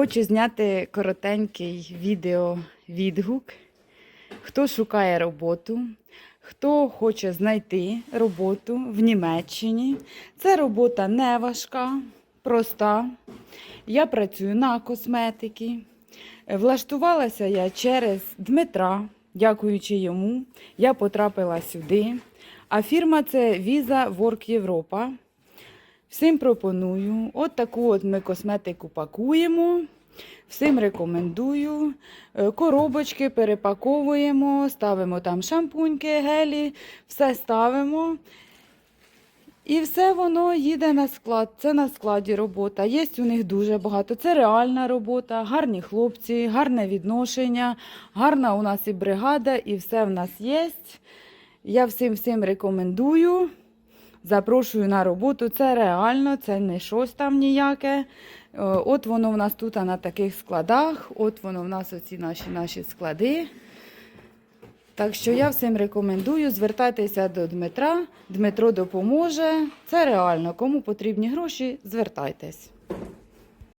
Хочу зняти коротенький відео відгук. Хто шукає роботу, хто хоче знайти роботу в Німеччині. Це робота не важка, проста. Я працюю на косметики. Влаштувалася я через Дмитра, дякуючи йому, я потрапила сюди. А фірма це Visa Work Європа. Всім пропоную. От таку от ми косметику пакуємо. Всім рекомендую. Е, Коробочки перепаковуємо, ставимо там шампуньки, гелі, все ставимо. І все воно їде на склад. Це на складі робота. Є у них дуже багато. Це реальна робота, гарні хлопці, гарне відношення, гарна у нас і бригада, і все в нас є. Я всім всім рекомендую. Запрошую на роботу. Це реально, це не щось там ніяке. Е, От воно в нас тут на таких складах. От воно в нас оці наші, наші склади. Так що я всім рекомендую, звертайтеся до Дмитра. Дмитро допоможе. Це реально. Кому потрібні гроші, звертайтесь.